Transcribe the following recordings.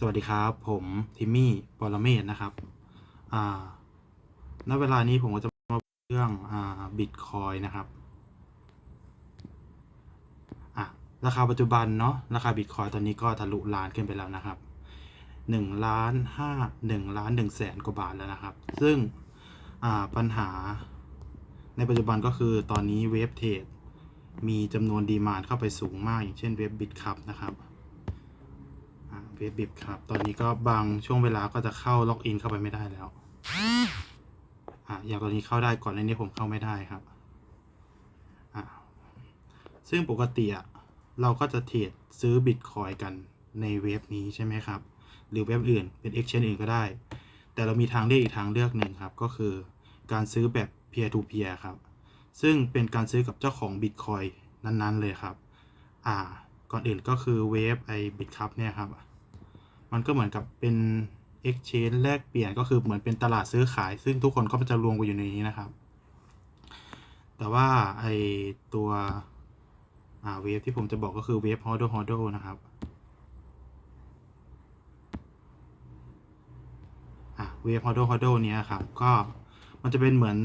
สวัสดีครับ ผมทิมมี่ปรเมศนะครับ อ่า ณ เวลานี้ผมก็จะมาเรื่อง อ่า บิตคอยนะครับ อะ ราคาปัจจุบันเนาะ ราคาบิตคอยตอนนี้ก็ทะลุล้านขึ้นไปแล้วนะครับหนึ่งล้านห้าหนึ่งล้านหนึ่งแสนกว่าบาทแล้วนะครับ ซึ่ง อ่า ปัญหา ในปัจจุบันก็คือตอนนี้เว็บเทรดมีจำนวนดีมานเข้าไปสูงมาก อย่างเช่นเว็บบิตคับนะครับ เว็บบิบครับ ตอนนี้ก็บางช่วงเวลาก็จะเข้าล็อกอินเข้าไปไม่ได้แล้วอ่าอย่างตอนนี้เข้าได้ก่อนในนี้ผมเข้าไม่ได้ครับอ่าซึ่งปกติอะเราก็จะเทรดซื้อบิตคอยกันในเว็บนี้ใช่ไหมครับ หรือเว็บอื่นเป็น exchange อื่นก็ได้ แต่เรามีทางเลือกอีกทางเลือกหนึ่งครับ ก็คือการซื้อแบบ peer to peer ครับ ซึ่งเป็นการซื้อกับเจ้าของบิตคอยนั้นๆเลยครับ อ่า ก่อนอื่นก็คือเวฟไอบิตคัพเนี่ยครับ มันก็เหมือนกับเป็น exchange แลกเปลี่ยนก็คือเหมือนเป็นตลาดซื้อขาย ซึ่งทุกคนก็จะรวมกันอยู่ในนี้นะครับ แต่ว่าไอตัวอ่าเวฟที่ผมจะบอกก็คือเวฟ hodl hodl นะครับอะเวฟ hodl hodl เนี้ยครับก็มันจะเป็นเหมือน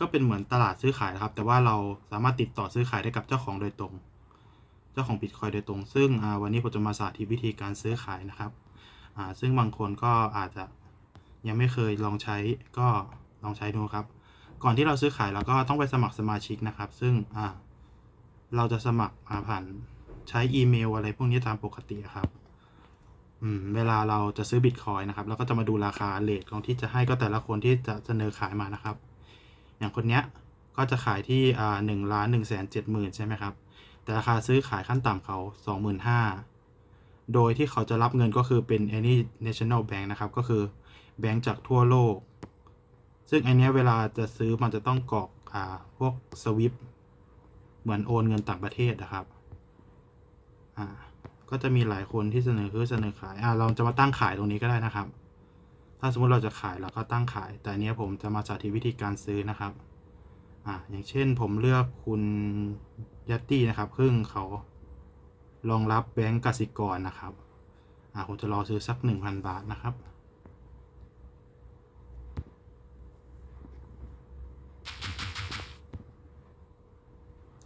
ก็เป็นเหมือนตลาดซื้อขายนะครับ แต่ว่าเราสามารถติดต่อซื้อขายได้กับเจ้าของโดยตรง เจ้าของบิตคอยโดยตรง ซึ่งวันนี้ผมจะมาสาธิตวิธีการซื้อขายนะครับ ซึ่งบางคนก็อาจจะยังไม่เคยลองใช้ก็ลองใช้ดูครับ ก่อนที่เราซื้อขายเราก็ต้องไปสมัครสมาชิกนะครับ ซึ่งเราจะสมัครอ่าผ่านใช้อีเมลอะไรพวกนี้ตามปกติครับเวลาเราจะซื้อบิตคอยนะครับเราก็จะมาดูราคาเลทของที่จะให้ก็แต่ละคนที่จะเสนอขายมานะครับ อย่างคนเนี้ยก็จะขายที่หนึ่งล้านหนึ่งแสนเจ็ดหมื่นใช่ไหมครับ แต่ราคาซื้อขายขั้นต่ำเขาสองหมื่นห้า โดยที่เขาจะรับเงินก็คือเป็น any national bank นะครับ ก็คือแบงก์จากทั่วโลก ซึ่งอันนี้เวลาจะซื้อมันจะต้องกรอกอ่าพวกสวิปเหมือนโอนเงินต่างประเทศนะครับอ่าก็จะมีหลายคนที่เสนอคือเสนอขายอ่าเราจะมาตั้งขายตรงนี้ก็ได้นะครับ ถ้าสมมติเราจะขายเราก็ตั้งขาย แต่อันเนี้ยผมจะมาสาธิตวิธีการซื้อนะครับอ่าอย่างเช่นผมเลือกคุณยัตตี้นะครับซึ่งเขา รองรับแบงก์กสิกรนะครับอ่าผมจะรอซื้อสักหนึ่งพันบาทนะครับ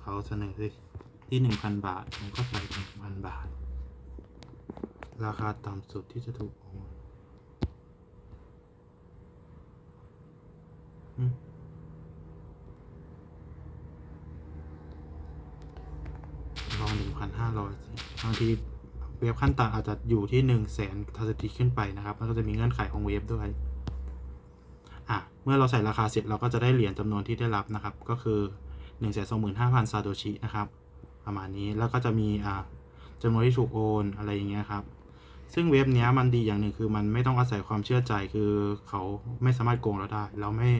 เขาเสนอที่หนึ่งพันบาทผมก็ใส่หนึ่งพันบาท ราคาต่ำสุดที่จะถูกโอนอืม ลองหนึ่งพันห้า ร้อยบางทีเว็บขั้นต่ำอาจจะอยู่ที่หนึ่งแสนทัศนีขึ้นไปนะครับแล้วก็จะมีเงื่อนไขของเว็บด้วยอะเมื่อเราใส่ราคาเสร็จเราก็จะได้เหรียญจำนวนที่ได้รับนะครับ ก็คือหนึ่งแสนสองหมื่นห้าพันซาโตชินะครับ ประมาณนี้แล้วก็จะมีอ่าจำนวนที่ถูกโอนอะไรอย่างเงี้ยครับ ซึ่งเว็บเนี้ยมันดีอย่างหนึ่งคือมันไม่ต้องอาศัยความเชื่อใจคือเขาไม่สามารถโกงเราได้ เราไม่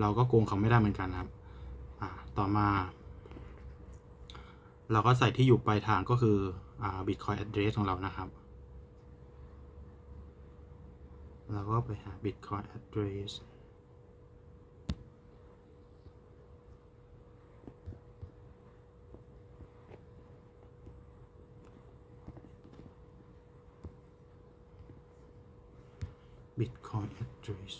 เราก็โกงเขาไม่ได้เหมือนกันครับ อ่าต่อมา เราก็ใส่ที่อยู่ปลายทางก็คือ Bitcoin address ของเรานะครับ เราก็ไปหา Bitcoin address บิตคอย address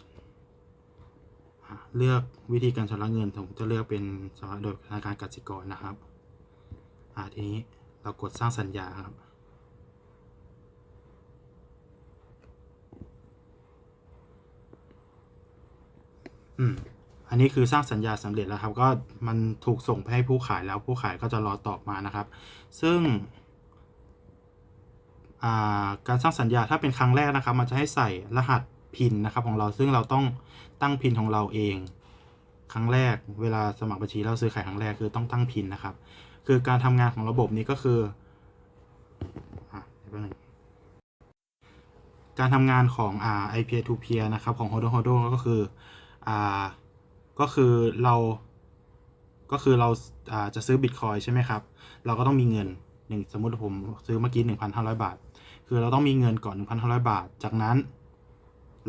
เลือกวิธีการชำระเงินผมจะเลือกเป็นชำระโดยธนาคารกสิกรนะครับ อ่าทีนี้เรากดสร้างสัญญาครับ อืม อันนี้คือสร้างสัญญาสำเร็จแล้วครับ ก็มันถูกส่งไปให้ผู้ขายแล้วผู้ขายก็จะรอตอบมานะครับ ซึ่งาการสร้างสัญญาถ้าเป็นครั้งแรกนะครับ มันจะให้ใส่รหัสพินนะครับ ของเราซึ่งเราต้องตั้งพินของเราเอง ครั้งแรกเวลาสมัครบัญชีเราซื้อขายครั้งแรกคือต้องตั้งพินนะครับ คือการทำงานของระบบนี้ก็คือการทำงานของอ่า IP to peer นะครับของ hodl hodl ก็คืออ่าก็คือเราก็คือเราอ่าจะซื้อบิตคอยใช่ไหมครับ เราก็ต้องมีเงินหนึ่งสมมติผมซื้อเมื่อกี้ 1,500 บาท คือเราต้องมีเงินก่อน 1,500 บาท จากนั้น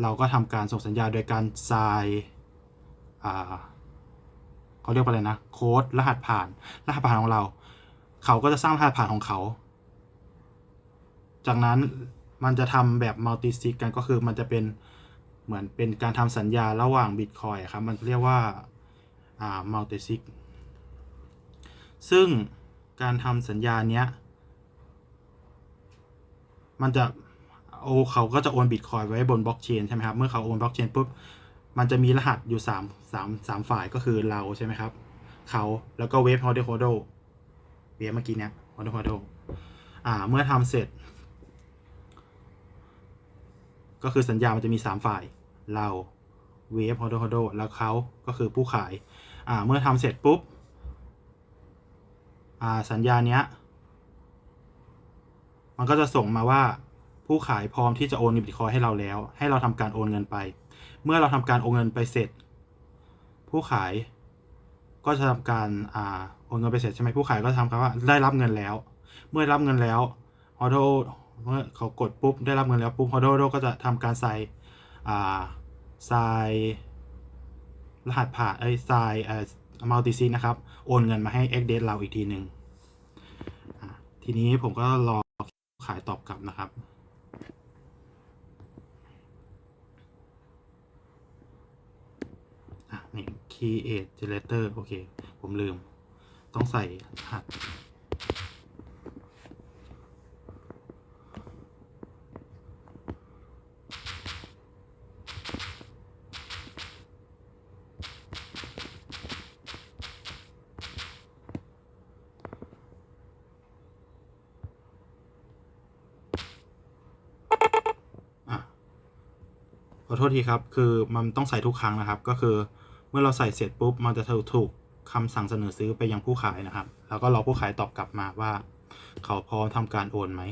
เราก็ทำการส่งสัญญาโดยการทรายอ่า เขาเรียกว่าอะไรนะ โค้ดรหัสผ่าน รหัสผ่านของเรา เขาก็จะสร้างรหัสผ่านของเขา จากนั้นมันจะทำแบบมัลติซิกกันก็คือมันจะเป็นเหมือนเป็นการทำสัญญาระหว่างบิตคอยครับ มันเรียกว่าอ่ามัลติซิกซึ่งการทำสัญญาเนี้ยมันจะโอเขาก็จะโอนบิตคอยไว้บนบล็อกเชนใช่ไหมครับ เมื่อเขาโอนบล็อกเชนปุ๊บ มันจะมีรหัสอยู่3 3 3ฝ่ายก็คือเราใช่ไหมครับ เขาแล้วก็เวฟฮอดเดโฮโดเวฟเมื่อกี้เนี้ยฮอดเดโฮโดอ่าเมื่อทำเสร็จ ก็คือสัญญามันจะมี 3 ฝ่าย เราเวฟฮอดเดโฮโดแล้วเขาก็คือผู้ขายอ่าเมื่อทำเสร็จปุ๊บอ่าสัญญาเนี้ยมันก็จะส่งมาว่าผู้ขายพร้อมที่จะโอนบิตคอยให้เราแล้ว ให้เราทำการโอนเงินไป เมื่อเราทำการโอนเงินไปเสร็จ ผู้ขายก็จะทำการอ่าโอนเงินไปเสร็จใช่ไหมผู้ขายก็ทำคำว่าได้รับเงินแล้ว เมื่อรับเงินแล้วฮอโดเมื่อเขากดปุ๊บได้รับเงินแล้วปุ๊บฮอโดก็จะทำการใส่อ่าใส่รหัสผ่านเอ้ใส่เอ่อมัลติซีนะครับ โอนเงินมาให้ x d a t e เราอีกทีหนึ่งอ่าทีนี้ผมก็รอขายตอบกลับนะครับ อะ นี่ create generator โอเค ผมลืม ต้องใส่รหัสอะขอโทษทีครับ คือมันต้องใส่ทุกครั้งนะครับ ก็คือ เมื่อเราใส่เสร็จปุ๊บมันจะถูกคำสั่งเสนอซื้อไปยังผู้ขายนะครับ แล้วก็รอผู้ขายตอบกลับมาว่า เขาพร้อมทำการโอนไหม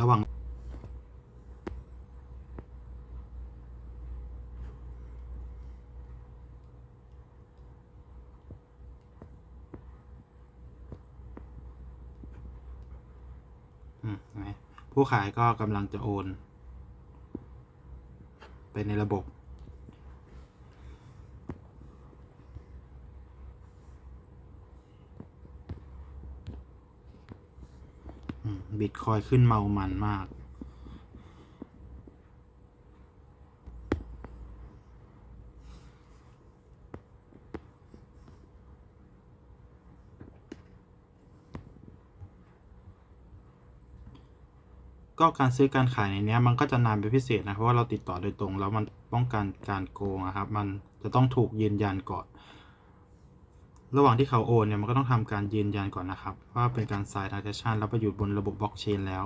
ระหว่าง อืมเห็นไหม ผู้ขายก็กำลังจะโอน ไปในระบบ บิตคอยขึ้นเมามันมาก ก็การซื้อการขายในนี้มันก็จะนานเป็นพิเศษนะเพราะว่าเราติดต่อโดยตรง แล้วมันป้องกันการโกงนะครับ มันจะต้องถูกยืนยันก่อน ระหว่างที่เขาโอนเนี่ยมันก็ต้องทำการยืนยันก่อนนะครับ ว่าเป็นการ sign transaction แล้วไปอยู่บนระบบบล็อกเชนแล้ว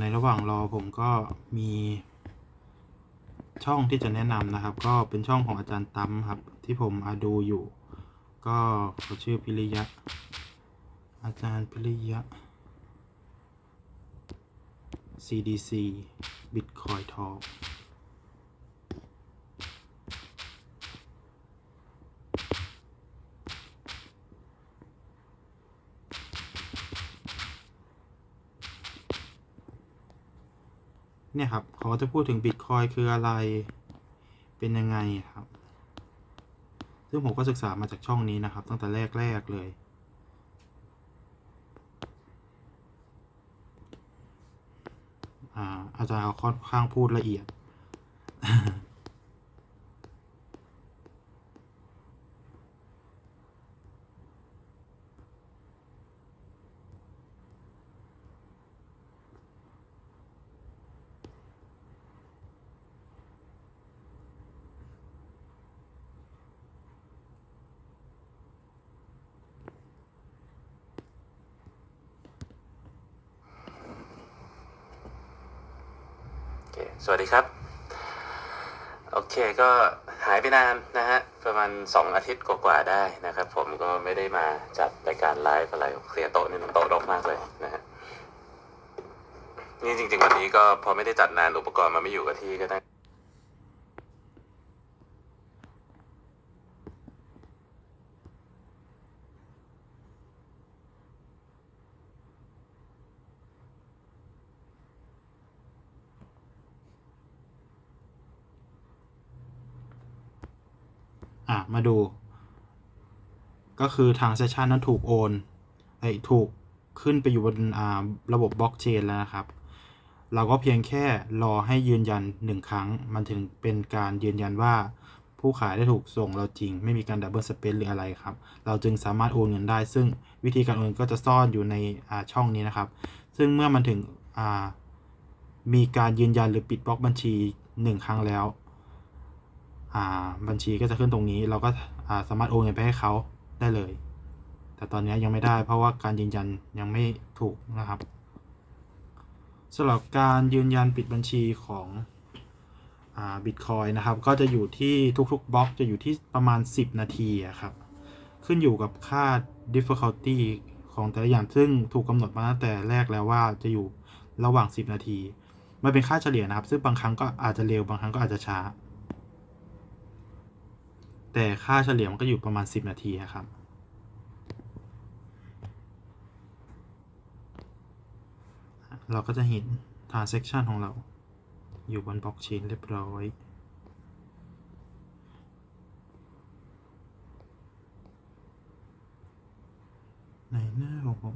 ในระหว่างรอผมก็มีช่องที่จะแนะนำนะครับ ก็เป็นช่องของอาจารย์ตั้มครับ ที่ผมอาดูอยู่ ก็เขาชื่อพิริยะ อาจารย์พิริยะ CDC Bitcoin Talk เนี่ยครับเขาจะพูดถึงบิตคอยคืออะไร เป็นยังไงครับ ซึ่งผมก็ศึกษามาจากช่องนี้นะครับ ตั้งแต่แรก ๆ เลย อาอาจารย์เขาค่อนข้างพูดละเอียด สวัสดีครับ โอเคก็หายไปนานนะฮะ ประมาณ 2 อาทิตย์กว่าๆได้นะครับ ผมก็ไม่ได้มาจัดรายการไลฟ์อะไรเคลียร์โต๊ะนี่มันโต๊ะรกมากเลยนะฮะนี่จริง ๆ วันนี้ก็พอไม่ได้จัดนานอุปกรณ์มันไม่อยู่กับที่ก็ได้ มาดู ก็คือทางเซสชันนั้นถูกโอนไอ้ถูกขึ้นไปอยู่บนอ่าระบบบล็อกเชนแล้วนะครับ เราก็เพียงแค่รอให้ยืนยันหนึ่งครั้ง มันถึงเป็นการยืนยันว่าผู้ขายได้ถูกส่งเราจริง ไม่มีการดับเบิลสเปซหรืออะไรครับ เราจึงสามารถโอนเงินได้ ซึ่งวิธีการโอนก็จะซ่อนอยู่ในอ่าช่องนี้นะครับ ซึ่งเมื่อมันถึงอ่ามีการยืนยันหรือปิดบล็อกบัญชีหนึ่งครั้งแล้ว บัญชีก็จะขึ้นตรงนี้ เราก็สามารถโอนเงินไปให้เขาได้เลย แต่ตอนนี้ยังไม่ได้เพราะว่าการยืนยันยังไม่ถูกนะครับสำหรับการยืนยันปิดบัญชีของบิตคอยนะครับ ก็จะอยู่ที่ทุกๆบล็อกจะอยู่ที่ประมาณ 10 นาทีครับ ขึ้นอยู่กับค่า difficulty ของแต่ละอย่างซึ่งถูกกำหนดมาตั้งแต่แรกแล้วว่าจะอยู่ระหว่าง 10 นาที มันเป็นค่าเฉลี่ยนะครับ ซึ่งบางครั้งก็อาจจะเร็วบางครั้งก็อาจจะช้า แต่ค่าเฉลี่ยมันก็อยู่ประมาณ 10 นาทีอะครับ เราก็จะเห็น transaction ของเราอยู่บนบล็อกเชนเรียบร้อยในหน้าของผม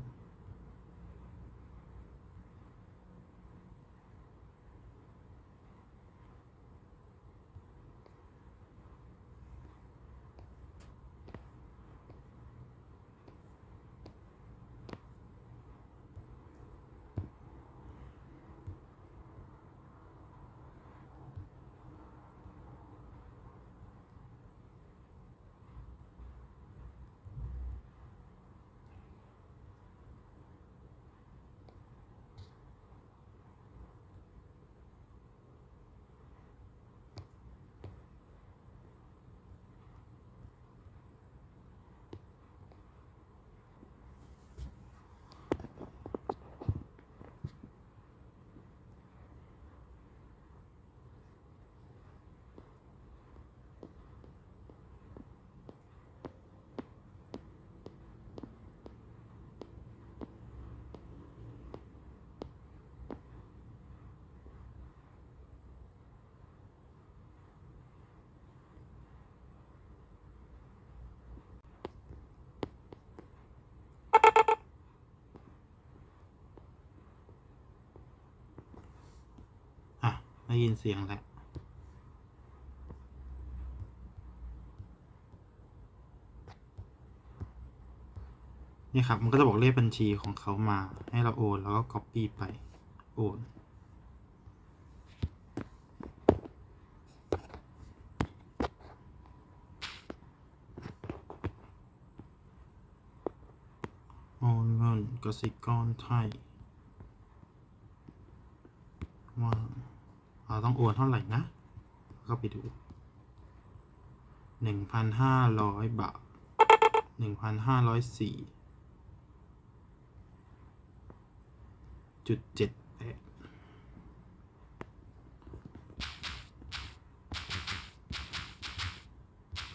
อะ ได้ยินเสียงแล้วนี่ครับ มันก็จะบอกเลขบัญชีของเขามา ให้เราโอน แล้วก็ copy ไป โอนโอนเงินกสิกรไทย ว่าเรา ต้องโอนเท่าไหร่นะ ก็ไปดูหนึ่งพันห้าร้อยบาทหนึ่งพันห้าร้อยสี่จุดเจ็ดแปด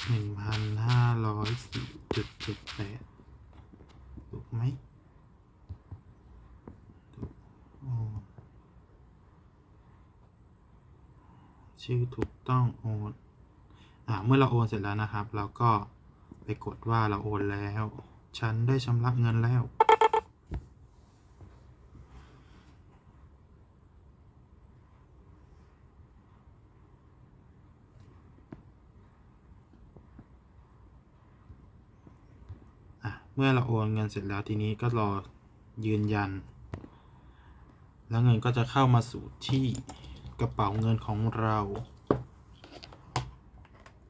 หนึ่งพันห้าร้อยสี่จุดเจ็ดแปดถูกไหมถูกโอ้ ชื่อถูกต้องโอนอ่าเมื่อเราโอนเสร็จแล้วนะครับ เราก็ไปกดว่าเราโอนแล้ว ฉันได้ชำระเงินแล้วเมื่อเราโอนเงินเสร็จแล้วทีนี้ก็รอยืนยัน แล้วเงินก็จะเข้ามาสู่ที่ กระเป๋าเงินของเรา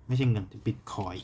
ไม่ใช่เงินแต่บิตคอย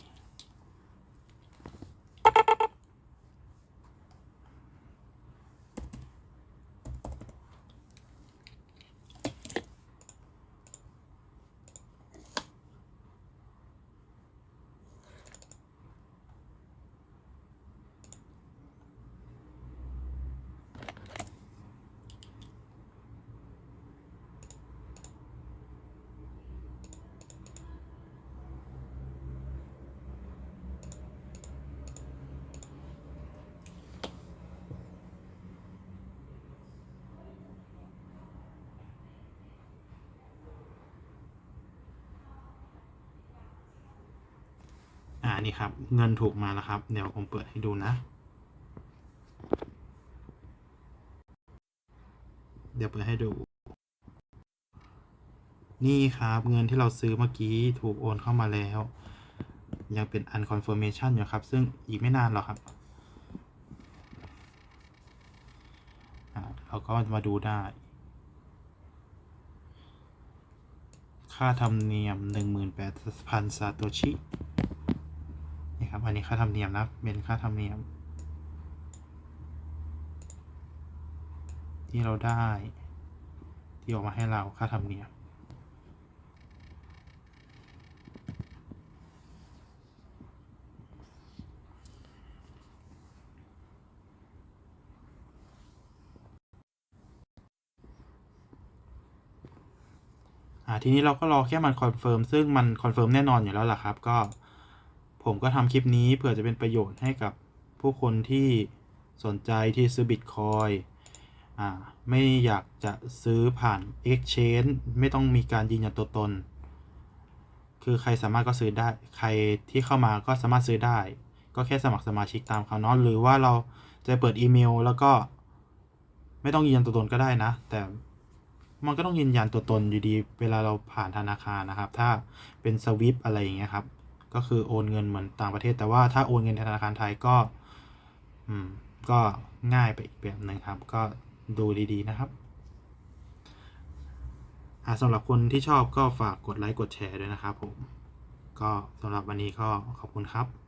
นี่ครับ เงินถูกมาแล้วครับ เดี๋ยวผมเปิดให้ดูนะ เดี๋ยวเปิดให้ดู นี่ครับ เงินที่เราซื้อเมื่อกี้ถูกโอนเข้ามาแล้ว ยังเป็น unconfirmation อยู่ครับ ซึ่งอีกไม่นานหรอกครับเราก็มาดูได้ ค่าธรรมเนียม 18,000ซาโตชิ อันนี้ค่าธรรมเนียมนะเป็นค่าธรรมเนียม ที่เราได้ ที่ออกมาให้เราค่าธรรมเนียมทีนี้เราก็รอแค่มันคอนเฟิร์มซึ่งมันคอนเฟิร์มแน่นอนอยู่แล้วล่ะครับ ก็ ผมก็ทำคลิปนี้เพื่อจะเป็นประโยชน์ให้กับผู้คนที่สนใจที่ซื้อบิตคอยไม่อยากจะซื้อผ่าน Exchange ไม่ต้องมีการยืนยันตัวตน คือใครสามารถก็ซื้อได้ ใครที่เข้ามาก็สามารถซื้อได้ ก็แค่สมัครสมาชิกตามเขาเนาะหรือว่าเราจะเปิดอีเมลแล้วก็ ไม่ต้องยืนยันตัวตนก็ได้นะ แต่มันก็ต้องยืนยันตัวตนอยู่ดี เวลาเราผ่านธนาคารนะครับ ถ้าเป็นสวิปอะไรอย่างเงี้ยครับ ก็คือโอนเงินเหมือนต่างประเทศ แต่ว่าถ้าโอนเงินธนาคารไทยก็ อืม ก็ง่ายไปอีกแบบหนึ่งครับ ก็ดูดีๆนะครับอ่าสำหรับคนที่ชอบก็ฝากกดไลค์กดแชร์ด้วยนะครับผม ก็สำหรับวันนี้ก็ขอบคุณครับ